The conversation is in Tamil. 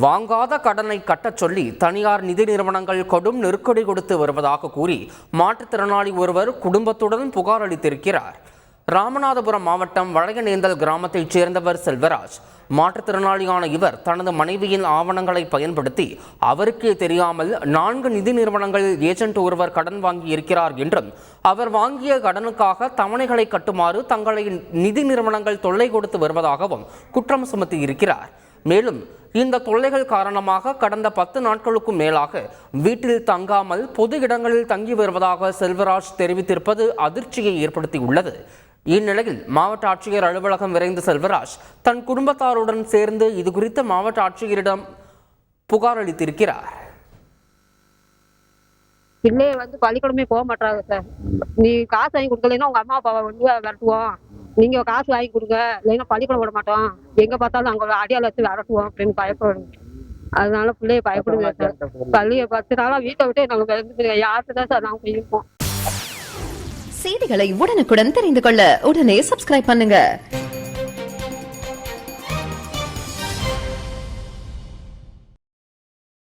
வாங்காத கடனை கட்டச் சொல்லி தனியார் நிதி நிறுவனங்கள் கடும் நெருக்கடி கொடுத்து வருவதாக கூறி மாற்றுத்திறனாளி ஒருவர் குடும்பத்துடன் புகார் அளித்திருக்கிறார். ராமநாதபுரம் மாவட்டம் வளையநேந்தல் கிராமத்தைச் சேர்ந்தவர் செல்வராஜ் மாற்றுத்திறனாளியான இவர் தனது மனைவியின் ஆவணங்களை பயன்படுத்தி அவருக்கே தெரியாமல் நான்கு நிதி நிறுவனங்களில் ஏஜென்ட் ஒருவர் கடன் வாங்கி இருக்கிறார் என்றும் அவர் வாங்கிய கடனுக்காக தவணைகளை கட்டுமாறு தங்களை நிதி நிறுவனங்கள் தொல்லை கொடுத்து வருவதாகவும் குற்றம் சுமத்தியிருக்கிறார். மேலும் இந்த தொல்லைகள் காரணமாக கடந்த பத்து நாட்களுக்கும் மேலாக வீட்டில் தங்காமல் பொது இடங்களில் தங்கி வருவதாக செல்வராஜ் தெரிவித்திருப்பது அதிர்ச்சியை ஏற்படுத்தியுள்ளது. இந்நிலையில் மாவட்ட ஆட்சியர் அலுவலகம் விரைந்த செல்வராஜ் தன் குடும்பத்தாருடன் சேர்ந்து இது குறித்து மாவட்ட ஆட்சியரிடம் புகார் அளித்திருக்கிறார். பிள்ளைய வந்து பள்ளிக்கூடமே போக மாட்டாங்க சார். நீ காசு வாங்கி கொடுக்கலன்னா உங்க அம்மா அப்பாவை வந்து விரட்டுவோம். நீங்க காசு வாங்கி கொடுங்க. இல்லைன்னா பள்ளிக்கூடம் விட மாட்டோம். எங்க பார்த்தாலும் அங்க அடியால வச்சு விரட்டுவோம் அப்படின்னு பயப்படுவோம் அதனால பிள்ளைய பயப்படுங்க சார். பள்ளியை பத்து நாளா வீட்டை விட்டு நாங்க யார்கிட்ட யாருக்கு தான் சார் நாங்க இருப்போம். செய்திகளை உடனுக்குடன் தெரிந்து கொள்ள உடனே சப்ஸ்கிரைப் பண்ணுங்க.